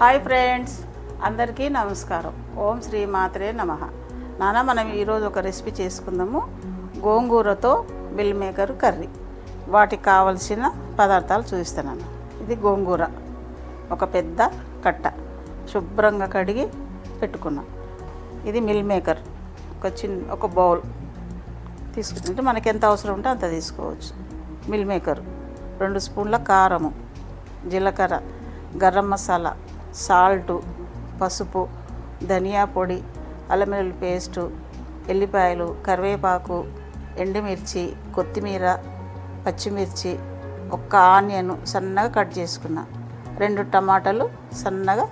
Hi friends అందరికీ నమస్కారం. ఓం శ్రీ మాత్రే నమ. నాన్న మనం ఈరోజు ఒక రెసిపీ చేసుకుందాము. గోంగూరతో బిల్ మేకర్ కర్రీ. వాటికి కావలసిన పదార్థాలు చూపిస్తున్నాను ఇది గోంగూర. ఒక పెద్ద కట్ట. శుభ్రంగా కడిగి పెట్టుకున్నాం. ఇది మిల్ మేకర్. ఒక చిన్న ఒక బౌల్ తీసుకుంటే మనకి ఎంత అవసరం ఉంటే అంత తీసుకోవచ్చు. Meal maker. రెండు స్పూన్ల కారము. జీలకర్ర. గరం మసాలా. సాల్టు పసుపు ధనియా పొడి అల్లం వెల్లుల్లి పేస్టు ఎల్లిపాయలు కరివేపాకు ఎండుమిర్చి కొత్తిమీర పచ్చిమిర్చి ఒక్క ఆనియన్ సన్నగా కట్ చేసుకున్నా. రెండు టమాటాలు సన్నగా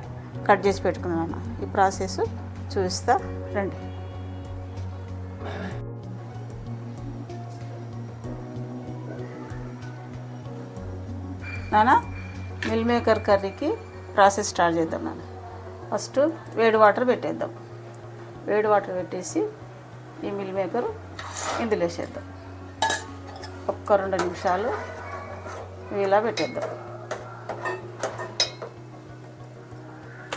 కట్ చేసి పెట్టుకున్నాను ఈ ప్రాసెస్ చూపిస్తా రండి. నాన్న మిల్ మేకర్ కర్రీకి ప్రాసెస్ స్టార్ట్ చేద్దాం నాన్న. ఫస్ట్ వేడి వాటర్ పెట్టేద్దాం. వేడి వాటర్ పెట్టేసి ఈ మిల్ మేకర్ ఇందులో వేసేద్దాం. ఒక్క రెండు నిమిషాలు ఇలా పెట్టేద్దాం.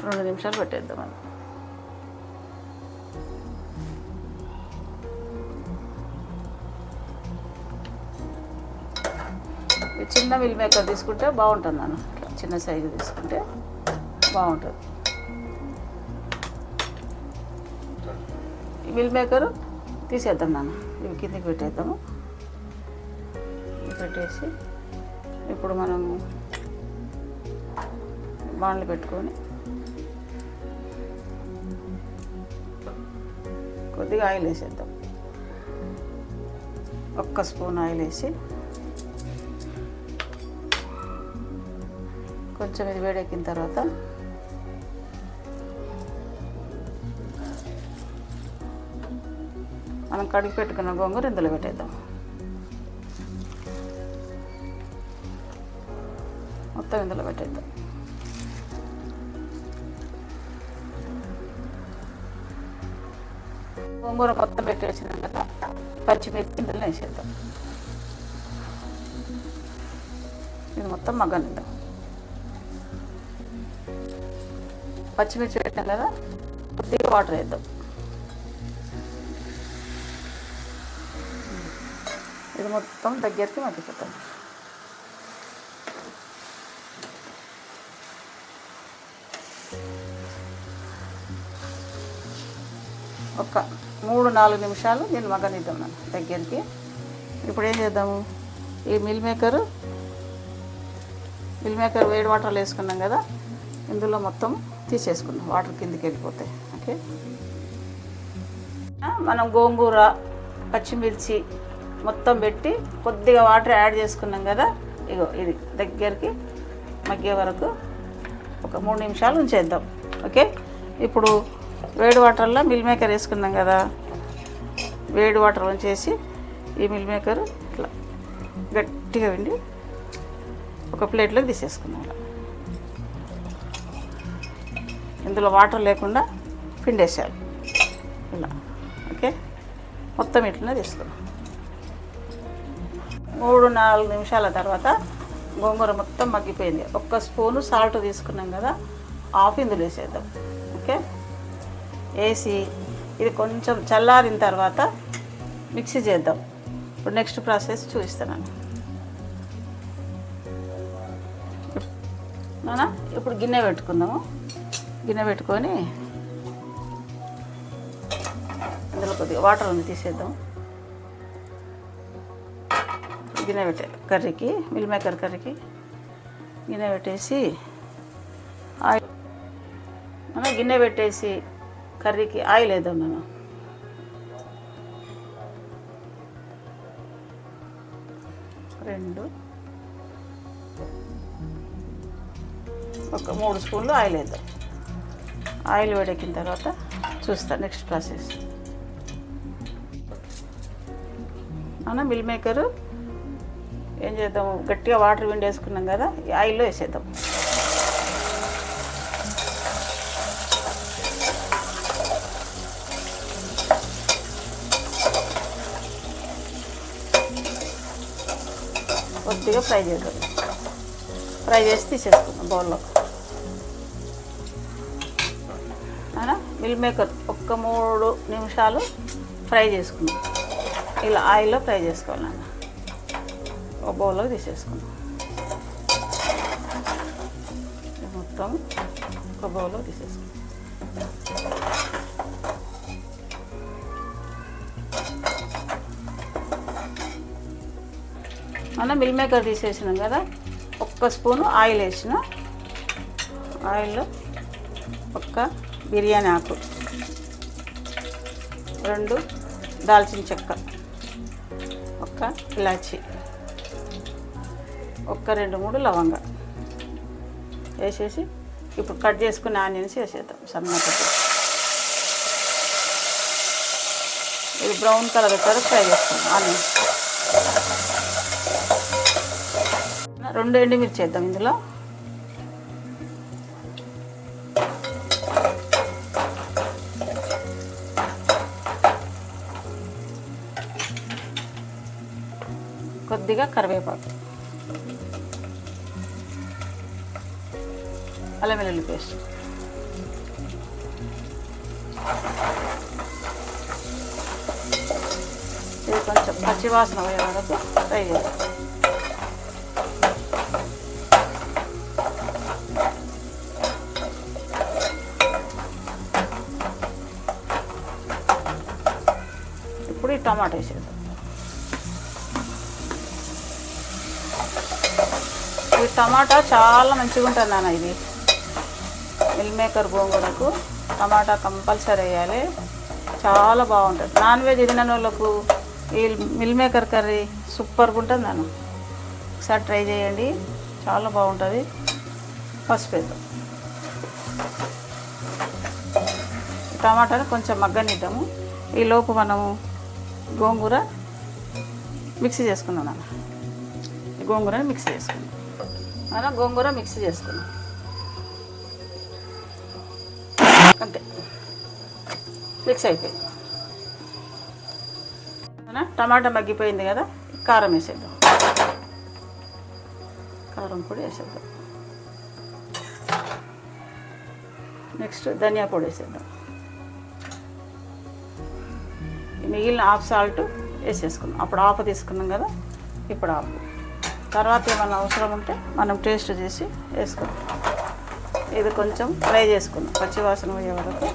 రెండు నిమిషాలు పెట్టేద్దాం అని చిన్న మిల్ మేకర్ తీసుకుంటే బాగుంటుంది అన్న. చిన్న సైజు తీసుకుంటే బాగుంటుంది. ఈ మిల్ మేకర్ తీసేద్దాం నాన్న. ఇవి కిందకి పెట్టేద్దాము. పెట్టేసి ఇప్పుడు మనము బాండ్లు పెట్టుకొని కొద్దిగా ఆయిల్ వేసేద్దాం. ఒక్క స్పూన్ ఆయిల్ వేసి కొంచెం ఇది వేడెక్కిన తర్వాత మనం కడిగి పెట్టుకున్న గోంగూర ఇందులో పెట్టేద్దాం. మొత్తం ఇందులో పెట్టేద్దాం. గోంగూర మొత్తం పెట్టేసినాం కదా పచ్చిమిర్చి ఇందులో వేసేద్దాం. ఇది మొత్తం మగ్గనిద్దాం. పచ్చిమిర్చి పెట్టాం కదా కొద్దిగా వాటర్ వేద్దాం. ఇది మొత్తం దగ్గరికి మగ్గిపోతాం. ఒక మూడు నాలుగు నిమిషాలు దీన్ని మగ్గనిద్దాం మనం దగ్గరికి. ఇప్పుడు ఏం చేద్దాము? ఈ మిల్ మేకరు మిల్ మేకర్ వేడి వాటర్లో వేసుకున్నాం కదా ఇందులో మొత్తం తీసేసుకుందాం. వాటర్ కిందికి వెళ్ళిపోతాయి ఓకే? మనం గోంగూర పచ్చిమిర్చి మొత్తం పెట్టి కొద్దిగా వాటర్ యాడ్ చేసుకున్నాం కదా ఇగో ఇది దగ్గరికి మగ్గే వరకు ఒక మూడు నిమిషాలు ఉంచేద్దాం. ఓకే? ఇప్పుడు వేడి వాటర్లో మిల్ మేకర్ వేసుకున్నాం కదా వేడి వాటర్ ఉంచేసి ఈ మిల్ మేకర్ ఇట్లా గట్టిగా వెండి ఒక ప్లేట్లోకి తీసేసుకున్నాం ఇందులో వాటర్ లేకుండా పిండేసారు ఇలా. ఓకే? మొత్తం ఇట్లనే తీసుకున్నాం మూడు నాలుగు నిమిషాల తర్వాత గోంగూర మొత్తం మగ్గిపోయింది. ఒక్క స్పూను సాల్ట్ తీసుకున్నాం కదా హాఫ్ ఇందులో వేసేద్దాం. ఓకే? వేసి ఇది కొంచెం చల్లారిన తర్వాత మిక్సీ చేద్దాం. ఇప్పుడు నెక్స్ట్ ప్రాసెస్ చూపిస్తాను నాన్న ఇప్పుడు గిన్నె పెట్టుకుందాము. గిన్నె పెట్టుకొని అందులో కొద్దిగా వాటర్ ఉంది తీసేద్దాం. గిన్నె పెట్టే కర్రీకి మిల్ మేకర్ కర్రీకి గిన్నె పెట్టేసి ఆయిల్ మనం గిన్నె పెట్టేసి కర్రీకి ఆయిల్ వేద్దాం మనం. రెండు ఒక మూడు స్పూన్లు ఆయిల్ వేద్దాం. ఆయిల్ వేడెక్కిన తర్వాత చూస్తా నెక్స్ట్ ప్రాసెస్. మన మిల్ మేకరు? ఏం చేద్దాం గట్టిగా వాటర్ విండి వేసుకున్నాం కదా ఈ ఆయిల్లో వేసేద్దాం. కొద్దిగా ఫ్రై చేద్దాం. ఫ్రై చేసి తీసేసుకుందాం బౌల్లో మిల్ మేకర్ ఒక్క మూడు నిమిషాలు ఫ్రై చేసుకుందాం. ఇలా ఆయిల్లో ఫ్రై చేసుకోవాలన్న. ఒక బౌల్లో తీసేసుకుందాం. మొత్తం ఒక బౌల్లో తీసేసుకుందాం. మనం మిల్ మేకర్ తీసేసినాం కదా ఒక్క స్పూను ఆయిల్ వేసిన. ఆయిల్లో ఒక్క బిర్యానీ ఆకు. రెండు దాల్చిన చెక్క. ఒక్క ఇలాచి. ఒక్క రెండు మూడు లవంగా. వేసేసి ఇప్పుడు కట్ చేసుకుని ఆనియన్స్ వేసేద్దాం సన్నగా. ఇది బ్రౌన్ కలర్ వచ్చారు ఫ్రై చేస్తాం ఆనియన్స్. రెండు ఎండుమిర్చి వేద్దాం ఇందులో. కొద్దిగా కరివేపాకు. అల్లం వెల్లుల్లి పేస్ట్. ఇది కొంచెం పచ్చివాసన పోయే వరకు ఫ్రై చేద్దాం. ఇప్పుడు ఈ టమాటా వేసేద్దాం ఈ టమాటా చాలా మంచిగా ఉంటుంది నాన్న ఇది. మిల్ మేకర్ గోంగూరకు టమాటా కంపల్సరీ వేయాలి. చాలా బాగుంటుంది. నాన్ వెజ్ తినని వాళ్ళకు ఈ మిల్ మేకర్ కర్రీ సూపర్గా ఉంటుంది నాన్న. ఒకసారి ట్రై చేయండి. చాలా బాగుంటుంది. పసుపు వేద్దాం టమాటాని కొంచెం మగ్గనిద్దాము. ఈ లోపు మనము గోంగూర మిక్సీ చేసుకుందాం నాన్న. ఈ గోంగూరని మిక్సీ చేసుకుందాం. నాన్న గోంగూర మిక్స్ చేసుకున్నాం. అంతే. మిక్స్ అయిపోయింది. టమాటా మగ్గిపోయింది కదా కారం వేసేద్దాం. కారం పొడి వేసేద్దాం. నెక్స్ట్ ధనియా పొడి వేసేద్దాం. మిగిలిన ఆఫ్ సాల్ట్ వేసేసుకున్నాం. అప్పుడు ఆఫ్ తీసుకున్నాం కదా ఇప్పుడు ఆఫ్. తర్వాత ఏమైనా అవసరం ఉంటే మనం టేస్ట్ చేసి వేసుకుంటాం ఇది కొంచెం ఫ్రై చేసుకుందాం పచ్చివాసన పోయే వరకు.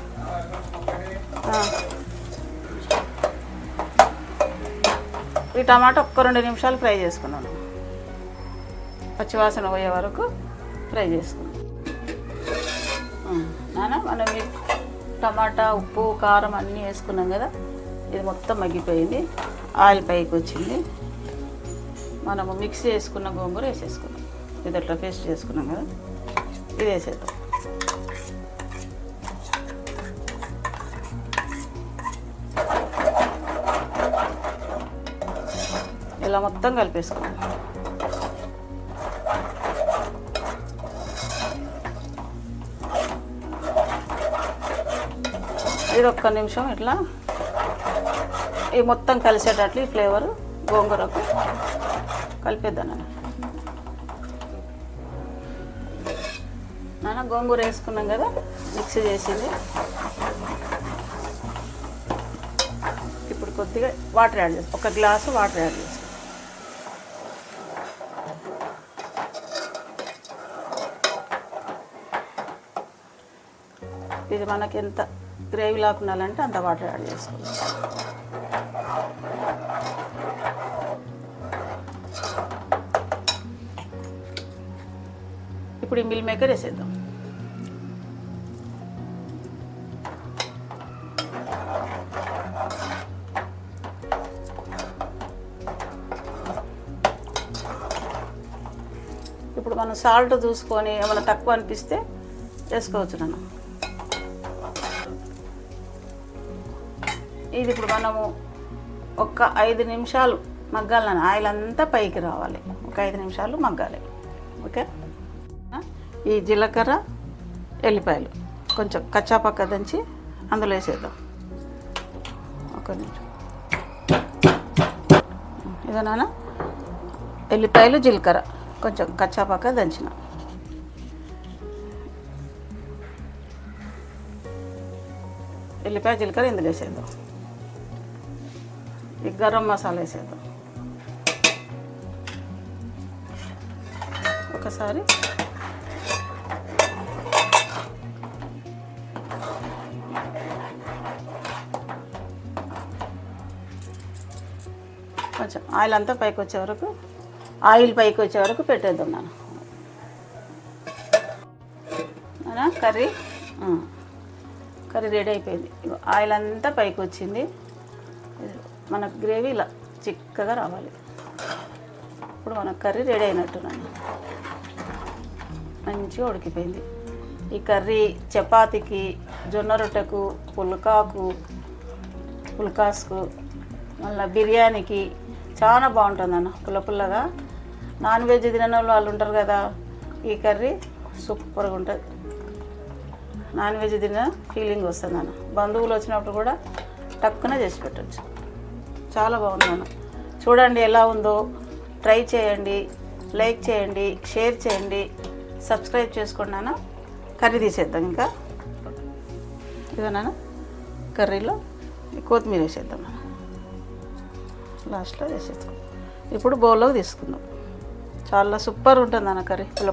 ఈ టమాటా ఒక్క రెండు నిమిషాలు ఫ్రై చేసుకున్నాను. పచ్చివాసన పోయే వరకు ఫ్రై చేసుకున్నాను. నానా నాన్న మనం ఈ టమాటా ఉప్పు కారం అన్నీ వేసుకున్నాం కదా ఇది మొత్తం మగ్గిపోయింది ఆయిల్ పైకి వచ్చింది. మనము మిక్స్ చేసుకున్న గోంగూర వేసేసుకున్నాం ఇది అట్లా పేస్ట్ చేసుకున్నాం కదా. ఇది వేసేద్దాం. ఇలా మొత్తం కలిపేసుకున్నాం ఇది ఒక్క నిమిషం ఇట్లా. ఈ మొత్తం కలిసేటట్లు ఈ ఫ్లేవర్ గోంగూరకు కలిపేద్దాం నాన్న. గోంగూర వేసుకున్నాం కదా మిక్స్ చేసింది. ఇప్పుడు కొద్దిగా వాటర్ యాడ్ చేస్తాం. ఒక గ్లాసు వాటర్ యాడ్ చేస్తాం. ఇది మనకి ఎంత గ్రేవీ లాక్కున్నాలంటే అంత వాటర్ యాడ్ చేసుకోవాలి. ఇప్పుడు ఈ మిల్ మేకర్ వేసేద్దాం. ఇప్పుడు మనం సాల్ట్ చూసుకొని ఏమైనా తక్కువ అనిపిస్తే వేసుకోవచ్చు నన్ను. ఇది ఇప్పుడు మనము ఒక ఐదు నిమిషాలు మగ్గాలని ఆయిల్ అంతా పైకి రావాలి. ఒక ఐదు నిమిషాలు మగ్గాలి. ఓకే? ఈ జీలకర్ర ఎల్లిపాయలు. కొంచెం కచ్చాపక్క దంచి అందులో వేసేద్దాం. ఒక నిమిషం. ఇదేనా ఎల్లిపాయలు జీలకర్ర. కొంచెం కచ్చాపక్క దంచిన. ఎల్లిపాయ జీలకర్ర ఇందులో వేసేద్దాం. ఈ గరం మసాలా వేసేద్దాం. ఒకసారి ఆయిల్ అంతా పైకి వచ్చే వరకు ఆయిల్ పైకి వచ్చే వరకు పెట్టేద్దాం నాన్న. కర్రీ? కర్రీ రెడీ అయిపోయింది. ఆయిల్ అంతా పైకి వచ్చింది. మనకు గ్రేవీ ఇలా చిక్కగా రావాలి. ఇప్పుడు మన కర్రీ రెడీ అయినట్టు మంచిగా ఉడికిపోయింది. ఈ కర్రీ చపాతీకి జొన్న రొట్టెకు పుల్కాకు పుల్కాస్కు మళ్ళీ బిర్యానీకి చాలా బాగుంటుంది అన్న పుల్ల పుల్లగా. నాన్ వెజ్ తినని వాళ్ళు ఉంటారు కదా ఈ కర్రీ సూపర్గా ఉంటుంది. నాన్ వెజ్ తిన్న ఫీలింగ్ వస్తుంది అన్న. బంధువులు వచ్చినప్పుడు కూడా టక్కున చేసి పెట్టచ్చు. చాలా బాగుంది అన్న. చూడండి ఎలా ఉందో ట్రై చేయండి లైక్ చేయండి షేర్ చేయండి సబ్స్క్రైబ్ చేసుకోండి నాన్న కర్రీ తీసేద్దాం ఇంకా. ఇదేనా కర్రీలో కొత్తిమీర వేసేద్దాం అన్న. లాస్ట్లో వేసేసుకుందాం ఇప్పుడు బౌల్లోకి తీసుకుందాం. చాలా సూపర్ ఉంటుంది అన్న కర్రీ. పుల్ల